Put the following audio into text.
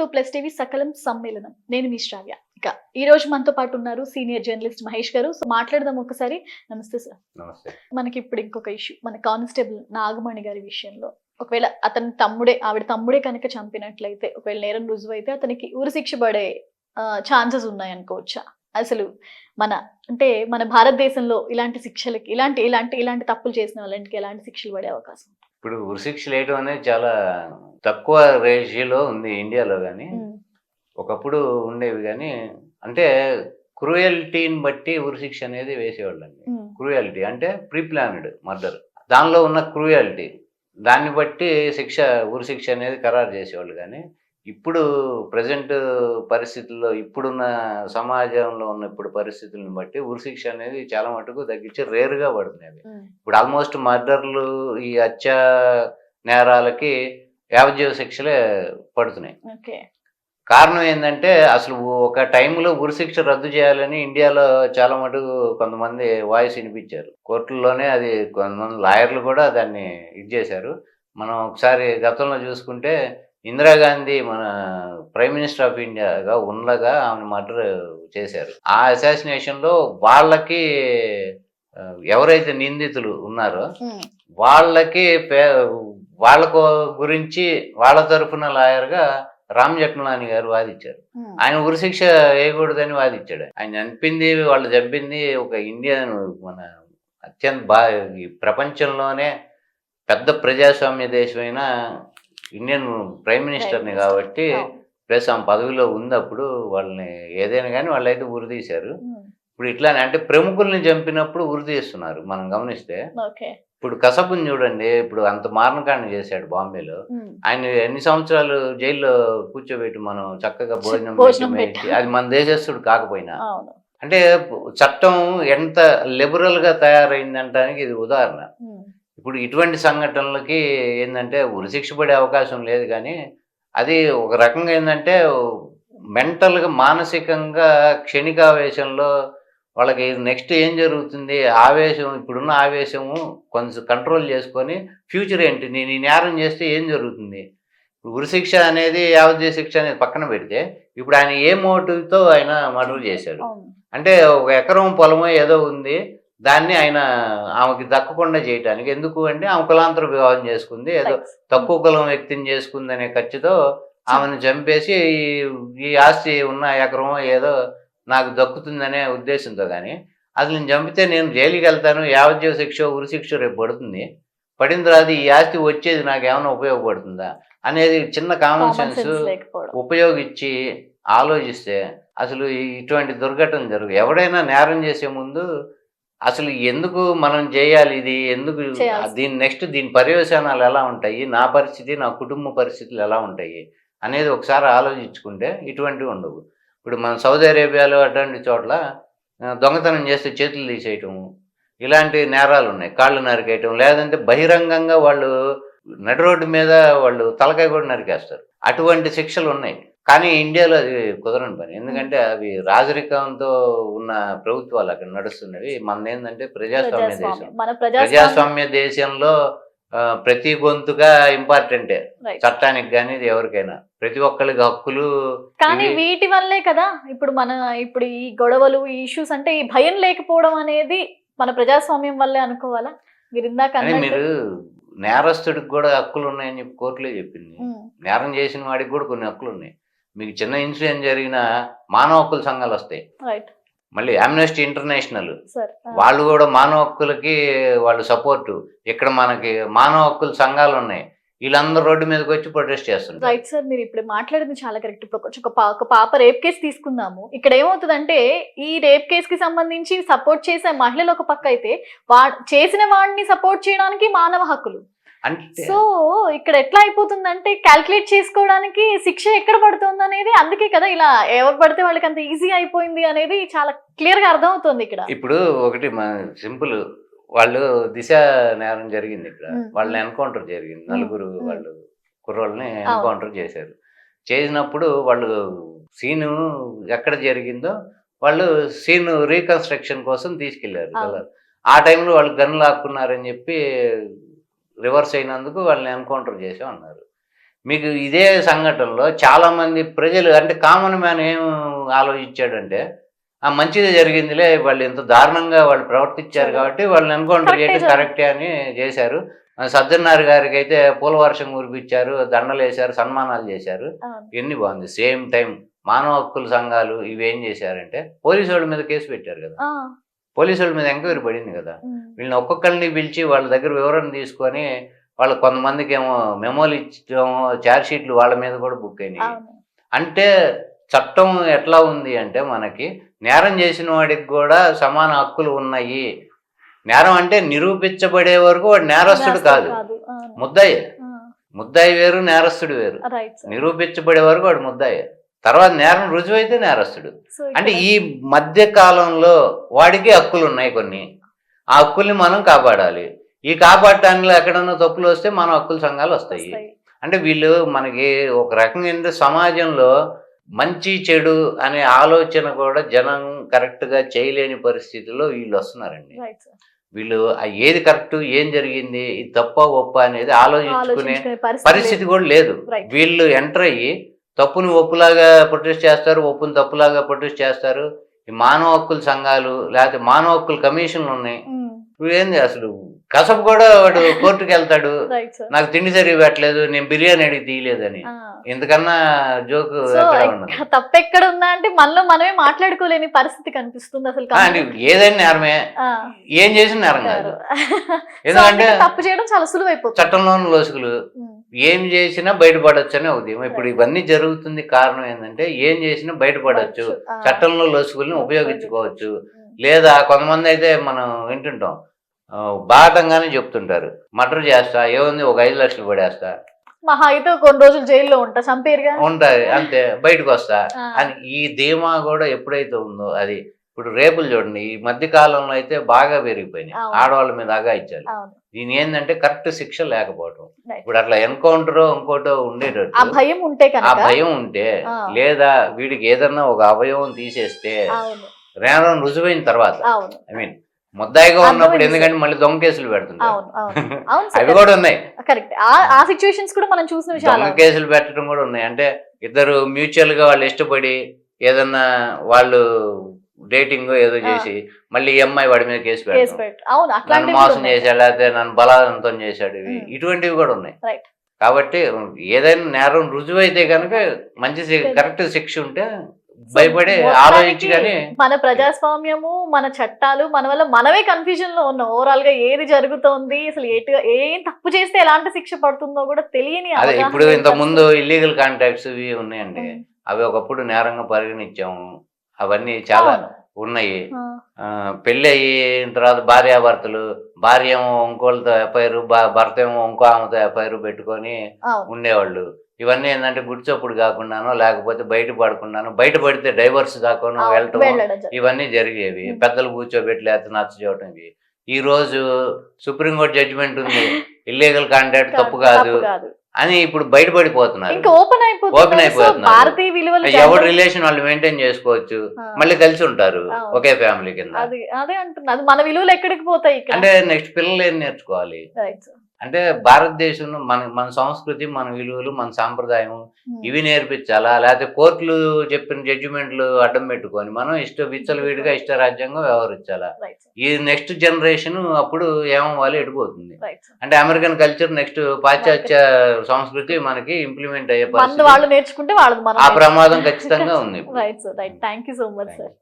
To plus TV సకలం సమ్మేళనం. నేను మీ శ్రావ్య. ఇక ఈ రోజు మనతో పాటు ఉన్నారు సీనియర్ జర్నలిస్ట్ మహేష్ గారు. సో మాట్లాడదాం ఒకసారి. నమస్తే సార్. మనకి ఇప్పుడు ఇంకొక ఇష్యూ. మన కానిస్టేబుల్ నాగమణి గారి విషయంలో. ఒకవేళ అతని తమ్ముడే ఆవిడ తమ్ముడే కనుక చంపినట్లయితే ఒకవేళ నేరం రుజువు అయితే అతనికి ఊరి శిక్ష పడే ఛాన్సెస్ ఉన్నాయి అనుకోవచ్చా? అసలు మన అంటే మన భారతదేశంలో ఇలాంటి శిక్షలకి ఇలాంటి ఇలాంటి ఇలాంటి తప్పులు చేసిన వాళ్ళకి ఎలాంటి శిక్షలు పడే అవకాశం? ఇప్పుడు ఉరిశిక్ష వేయడం అనేది చాలా తక్కువ రేషియోలో ఉంది ఇండియాలో కానీ ఒకప్పుడు ఉండేవి కానీ అంటే క్రూయల్టీని బట్టి ఉరిశిక్ష అనేది వేసేవాళ్ళండి. క్రూయల్టీ అంటే ప్రీ ప్లాన్డ్ మర్డర్. దానిలో ఉన్న క్రూయల్టీ దాన్ని బట్టి శిక్ష ఉరిశిక్ష అనేది ఖరారు చేసేవాళ్ళు కానీ ఇప్పుడు ప్రజెంట్ పరిస్థితుల్లో ఇప్పుడున్న సమాజంలో ఉన్న ఇప్పుడు పరిస్థితులను బట్టి ఉరిశిక్ష అనేది చాలా మటుకు తగ్గించి రేరుగా పడుతుంది ఉమ్, ఇప్పుడు ఆల్మోస్ట్ మర్డర్లు ఈ హత్య నేరాలకి యావజ్జీవ శిక్షలే పడుతున్నాయి. కారణం ఏంటంటే అసలు ఒక టైంలో ఉరిశిక్ష రద్దు చేయాలని ఇండియాలో చాలా మటుకు కొంతమంది వాయిస్ వినిపించారు. కోర్టుల్లోనే అది కొంతమంది లాయర్లు కూడా దాన్ని ఇది చేశారు. మనం ఒకసారి గతంలో చూసుకుంటే ఇందిరాగాంధీ మన ప్రైమ్ మినిస్టర్ ఆఫ్ ఇండియాగా ఉండగా ఆమెను మర్డర్ చేశారు. ఆ అసాసినేషన్లో వాళ్ళకి ఎవరైతే నిందితులు ఉన్నారో వాళ్ళకి వాళ్ళ గురించి వాళ్ళ తరఫున లాయర్గా రామ్ జట్మలాని గారు వాదించారు ఆయన ఉరిశిక్ష వేయకూడదని వాదించాడు ఆయన చంపింది వాళ్ళు చంపింది ఒక ఇండియన్ మన అత్యంత బా ఈ ప్రపంచంలోనే పెద్ద ప్రజాస్వామ్య దేశమైన ఇండియన్ ప్రైమ్ మినిస్టర్ని కాబట్టి. ప్లస్ ఆమె పదవిలో ఉన్నప్పుడు వాళ్ళని ఏదైనా కానీ వాళ్ళైతే ఉరి తీశారు. ఉమ్, ఇప్పుడు ఇట్లానే అంటే ప్రముఖుల్ని చంపినప్పుడు ఉరి తీస్తున్నారు మనం గమనిస్తే. ఇప్పుడు కసబుని చూడండి ఇప్పుడు అంత మారణకాండ చేశాడు బాంబేలో. ఉమ్, ఆయన ఎన్ని సంవత్సరాలు జైల్లో కూర్చోబెట్టి మనం చక్కగా భోజనం. అది మన దేశస్తుడు కాకపోయినా. అంటే చట్టం ఎంత లిబరల్గా తయారైందంటానికి ఇది ఉదాహరణ. ఉమ్, ఇప్పుడు ఇటువంటి సంఘటనలకి ఏంటంటే ఉరిశిక్ష పడే అవకాశం లేదు కానీ అది ఒక రకంగా ఏంటంటే మెంటల్గా మానసికంగా క్షణికావేశంలో వాళ్ళకి నెక్స్ట్ ఏం జరుగుతుంది? ఆవేశం ఇప్పుడున్న ఆవేశము కొంచెం కంట్రోల్ చేసుకొని ఫ్యూచర్ ఏంటి? నేను ఈ నేరం చేస్తే ఏం జరుగుతుంది? ఇప్పుడు ఉరిశిక్ష అనేది యావజ్జీవ శిక్ష అనేది పక్కన పెడితే ఇప్పుడు ఆయన ఏ మోటివ్తో ఆయన మర్డర్ చేశాడు? అంటే ఒక ఎకరం పొలమో ఏదో ఉంది దాన్ని ఆయన ఆమెకి దక్కకుండా చేయటానికి. ఎందుకు అంటే ఆమె కులాంతర వివాహం చేసుకుంది. ఏదో. తక్కువ కులం వ్యక్తిని చేసుకుంది అనే ఖర్చుతో ఆమెను చంపేసి ఈ- ఆస్తి ఉన్న ఎకరమో ఏదో నాకు దక్కుతుందనే ఉద్దేశంతో కానీ అసలు నేను చంపితే నేను జైలుకి వెళ్తాను యావజ్జీవ శిక్ష ఉరి శిక్ష రేపు పడుతుంది. పడిన తర్వాత ఈ ఆస్తి వచ్చేది నాకు ఏమైనా ఉపయోగపడుతుందా? అనేది చిన్న కామన్ సెన్స్ ఉపయోగించి ఆలోచిస్తే అసలు ఇటువంటి దుర్ఘటన జరుగు ఎవడైనా నేరం చేసే ముందు అసలు ఎందుకు మనం చేయాలి ఇది? ఎందుకు దీని నెక్స్ట్ దీని పర్యవసానాలు ఎలా ఉంటాయి? నా పరిస్థితి నా కుటుంబ పరిస్థితులు ఎలా ఉంటాయి? అనేది ఒకసారి ఆలోచించుకుంటే ఇటువంటివి ఉండవు. ఇప్పుడు మన సౌదీ అరేబియాలో అటువంటి చోట్ల దొంగతనం చేస్తే చేతులు తీసేయటము ఇలాంటి నేరాలు ఉన్నాయి. కాళ్ళు నరికేయటం లేదంటే బహిరంగంగా వాళ్ళు నడి రోడ్డు మీద వాళ్ళు తలకాయ కూడా నరికేస్తారు. అటువంటి శిక్షలు ఉన్నాయి. కానీ ఇండియాలో అది కుదరని పని. ఎందుకంటే అవి రాజరికంతో ఉన్న ప్రభుత్వాలు అక్కడ నడుస్తున్నవి. మనది ఏంటంటే ప్రజాస్వామ్య. దేశం. ప్రజాస్వామ్యం మన దేశంలో ప్రతి గొంతుగా ఇంపార్టెంటే. చట్టానికి కానీ ఎవరికైనా. ప్రతి ఒక్కరికి హక్కులు కానీ వీటి వల్లే కదా ఇప్పుడు మన ఇప్పుడు ఈ గొడవలు ఈ ఇష్యూస్ అంటే ఈ భయం లేకపోవడం అనేది మన ప్రజాస్వామ్యం వల్లే అనుకోవాలా? మీరు ఇందాక మీరు నేరస్తుడికి కూడా హక్కులు ఉన్నాయని చెప్పి కోర్టులే చెప్పింది. నేరం చేసిన వాడికి కూడా కొన్ని హక్కులు ఉన్నాయి. మీకు చిన్న ఇన్సిడెంట్ జరిగిన మానవ హక్కుల సంఘాలు వస్తాయి. రైట్ మళ్ళీ అమ్నెస్టీ ఇంటర్నేషనల్ వాళ్ళు కూడా మానవ హక్కులకి వాళ్ళు సపోర్టు ఇక్కడ మనకి మానవ హక్కుల సంఘాలు ఉన్నాయి. వీళ్ళందరూ రోడ్డు మీదకి వచ్చి ప్రొటెస్ట్ చేస్తుంటారు. రైట్ సార్ మీరు ఇప్పుడు మాట్లాడింది చాలా కరెక్ట్ ఇప్పుడు కొంచెం ఒక పాప రేప్ కేసు తీసుకుందాము. ఇక్కడ ఏమవుతుందంటే ఈ రేప్ కేసు కి సంబంధించి సపోర్ట్ చేసే మహిళలు ఒక పక్క అయితే వా చేసిన వాడిని సపోర్ట్ చేయడానికి మానవ హక్కులు. అంటే సో ఇక్కడ ఎట్లా అయిపోతుందంటే క్యాల్కులేట్ చేసుకోవడానికి శిక్ష ఎక్కడ పడుతుంది అనేది అందుకే కదా ఇలా ఎవరు పడితే వాళ్ళకి అంత ఈజీ అయిపోయింది అనేది చాలా క్లియర్గా అర్థం అవుతుంది ఇక్కడ. ఇప్పుడు ఒకటి సింపుల్ వాళ్ళు దిశ నేరం జరిగింది ఇక్కడ. వాళ్ళని ఎన్కౌంటర్ జరిగింది. నలుగురు. వాళ్ళు కుర్రోళ్ళని ఎన్కౌంటర్ చేశారు. చేసినప్పుడు వాళ్ళు సీను ఎక్కడ జరిగిందో వాళ్ళు సీన్ రీకన్స్ట్రక్షన్ కోసం తీసుకెళ్ళారు. ఆ టైంలో వాళ్ళు గన్ లాక్కున్నారని చెప్పి రివర్స్ అయినందుకు వాళ్ళని ఎన్కౌంటర్ చేసాం అన్నారు మీకు ఇదే సంఘటనలో చాలా మంది ప్రజలు అంటే కామన్ మ్యాన్ ఏం ఆలోచించాడంటే ఆ మంచిది జరిగిందిలే వాళ్ళు ఇంత దారుణంగా వాళ్ళు ప్రవర్తించారు. కాబట్టి వాళ్ళని ఎన్కౌంటర్ చేయడం. కరెక్టే అని చేశారు సజ్జనార్ గారికి అయితే పూల వర్షం కురిపించారు దండలు వేశారు సన్మానాలు చేశారు. ఇవన్నీ బాగుంది సేమ్ టైం మానవ హక్కుల సంఘాలు ఇవి ఏం చేశారంటే పోలీసు వాళ్ళ మీద కేసు పెట్టారు కదా పోలీసు వాళ్ళ మీద ఎంక్వైరీ పడింది కదా. వీళ్ళని ఒక్కొక్కరిని పిలిచి వాళ్ళ దగ్గర వివరణ తీసుకొని వాళ్ళ కొంతమందికి ఏమో మెమోలు ఇచ్చడం ఛార్జ్ షీట్లు వాళ్ళ మీద కూడా బుక్ అయినాయి. అంటే చట్టం ఎట్లా ఉంది అంటే మనకి నేరం చేసిన వాడికి కూడా సమాన హక్కులు ఉన్నాయి. నేరం అంటే నిరూపించబడే వరకు వాడు నేరస్తుడు కాదు. ముద్దాయి ముద్దాయి వేరు నేరస్తుడు వేరు. నిరూపించబడే వరకు వాడు ముద్దాయి తర్వాత నేరం రుజువైతే నేరస్తుడు అంటే ఈ మధ్య కాలంలో వాడికి హక్కులు ఉన్నాయి కొన్ని ఆ హక్కుల్ని మనం కాపాడాలి ఈ కాపాడటానికి ఎక్కడన్నా తప్పులు వస్తే మన హక్కుల సంఘాలు వస్తాయి. అంటే వీళ్ళు మనకి ఒక రకంగా ఏంటంటే సమాజంలో మంచి చెడు అనే ఆలోచన కూడా జనం కరెక్ట్గా చేయలేని పరిస్థితిలో వీళ్ళు వస్తున్నారండి. వీళ్ళు ఏది కరెక్ట్ ఏం జరిగింది ఇది తప్ప ఒప్ప అనేది ఆలోచించుకునే పరిస్థితి కూడా లేదు. వీళ్ళు ఎంటర్ అయ్యి తప్పుని ఒప్పులాగా ప్రొటెస్ట్ చేస్తారు ఒప్పుని తప్పులాగా ప్రొటెస్ట్ చేస్తారు. ఈ మానవ హక్కుల సంఘాలు లేకపోతే మానవ హక్కుల కమిషన్లు ఉన్నాయి. ఇప్పుడు ఏంది అసలు? కసపు కూడా వాడు కోర్టుకి వెళ్తాడు నాకు తిండి సరిగి పెట్టలేదు నేను బిర్యానీ అడిగి తీయలేదని. ఆ. ఎందుకన్నా జోక్ సో ఎక్కడ ఉన్నది? తప్పు ఎక్కడ ఉందా అంటే మనలో మనమే మాట్లాడుకోలేని పరిస్థితి కనిపిస్తుంది అసలు ఏదైనా నేరమే. ఏం చేసిన నేరం కాదు. ఎందుకంటే తప్పు చేయడం చాలా సులువైపోతుంది. చట్టంలోని లోసుకులు ఏం చేసినా బయటపడొచ్చు అని ఒకటి ఇప్పుడు ఇవన్నీ జరుగుతుంది కారణం ఏంటంటే ఏం చేసినా బయటపడొచ్చు. చట్టంలో లొసుగుల్ని ఉపయోగించుకోవచ్చు. ఉమ్, లేదా కొంతమంది అయితే మనం వింటుంటాం బాధంగానే చెప్తుంటారు. మర్డర్ చేస్తా ఏముంది ఒక ఐదు లక్షలు పడేస్తా. మహా అయితే కొన్ని రోజులు జైల్లో ఉంటా చంపేరుగా? ఉంటాయి అంతే బయటకు వస్తా. అని ఈ ధీమా కూడా ఎప్పుడైతే ఉందో అది ఇప్పుడు రేపులు చూడండి ఈ మధ్య కాలంలో అయితే బాగా పెరిగిపోయినాయి. ఆడవాళ్ళ మీద అగా ఇచ్చారు. దీని ఏంటంటే కరెక్ట్ శిక్ష లేకపోవటం. ఇప్పుడు అట్లా ఎన్కౌంటర్ ఇంకోటో ఆ ఉండేటట్టు భయం ఉంటే ఆ భయం ఉంటే ఆ. లేదా వీడికి ఏదన్నా ఒక అవయవం తీసేస్తే నేరం రుజువైన తర్వాత ఐ మీన్ ముద్దాయిగా ఉన్నప్పుడు ఎందుకంటే మళ్ళీ దొంగ కేసులు పెడుతుంటారు అవి కూడా ఉన్నాయి. ఆ ఆ సిచ్యువేషన్స్ కూడా మనం చూసినవి చాలా దొంగ కేసులు పెట్టడం కూడా ఉన్నాయి. అంటే ఇద్దరు మ్యూచువల్గా వాళ్ళు ఇష్టపడి ఏదన్నా వాళ్ళు డేటింగ్ ఏదో. చేసి మళ్ళీ ఈ అమ్మాయి వాడి మీద కేసు కేసు పెడతాం పెట్టు అవును నన్ను అట్లాంటివి కూడా మోసం. చేశాడు లేకపోతే నన్ను బలావంతం చేశాడు ఇవి. ఇటువంటివి కూడా ఉన్నాయి. కాబట్టి ఏదైనా నేరం రుజువైతే కనుక మంచి. కరెక్ట్ శిక్ష ఉంటే భయపడి ఆలోచించి కానీ మన ప్రజాస్వామ్యము మన చట్టాలు మన వల్ల మనమే కన్ఫ్యూజన్లో ఉన్నాం ఓవరాల్గా ఏది జరుగుతోంది అసలు ఎటు ఏం తప్పు చేస్తే ఎలాంటి శిక్ష పడుతుందో కూడా తెలియని అదే ఇప్పుడు ఇంత ముందు. ఇల్లీగల్ కాంటాక్ట్స్ ఇవి ఉన్నాయండి. అవి ఒకప్పుడు నేరంగా పరిగణించాము అవన్నీ చాలా. ఉన్నాయి. పెళ్ళి అయిన తర్వాత భార్యాభర్తలు భార్య ఏమో ఇంకోళ్ళతో ఎఫ్ఐఆర్ భర్త ఏమో ఇంకో ఆమెతో ఎఫ్ఐఆర్ పెట్టుకొని ఉండేవాళ్ళు. ఇవన్నీ ఏంటంటే గుడిచప్పుడు కాకుండానో లేకపోతే బయట పడకుండానో బయట పడితే డైవర్స్ అవును, వెళ్ళటం. ఇవన్నీ జరిగేవి. పెద్దలు కూర్చోబెట్టి లేకపోతే నచ్చ చేయటం ఇవి ఈ రోజు సుప్రీంకోర్టు జడ్జిమెంట్ ఉంది. ఇల్లీగల్ కాంటాక్ట్ తప్పు కాదు. అని ఇప్పుడు బయటపడిపోతున్నారు. ఇంకా ఓపెన్ అయిపోతున్నారు. ఎవరి రిలేషన్ వాళ్ళు మెయింటైన్ చేసుకోవచ్చు మళ్ళీ కలిసి ఉంటారు. ఒకే ఫ్యామిలీ కింద. అది అంటున్నా. మన విలువలు ఎక్కడికి పోతాయి అంటే నెక్స్ట్ పిల్లలు ఏం నేర్చుకోవాలి. అంటే భారతదేశంలో మన మన సంస్కృతి మన విలువలు మన సాంప్రదాయం. ఇవి నేర్పించాలా? లేకపోతే కోర్టులు చెప్పిన జడ్జిమెంట్లు అడ్డం పెట్టుకొని మనం ఇష్ట విచ్చలవిడిగా ఇష్ట రాజ్యాంగం వ్యవహరించాలా. ఈ నెక్స్ట్ జనరేషన్ అప్పుడు ఏమవ్వాలి? ఎడిపోతుంది. అంటే అమెరికన్ కల్చర్ నెక్స్ట్ పాశ్చాత్య సంస్కృతి మనకి ఇంప్లిమెంట్ అయ్యే వాళ్ళు నేర్చుకుంటే ఆ ప్రమాదం ఖచ్చితంగా ఉంది. Thank you so much sir.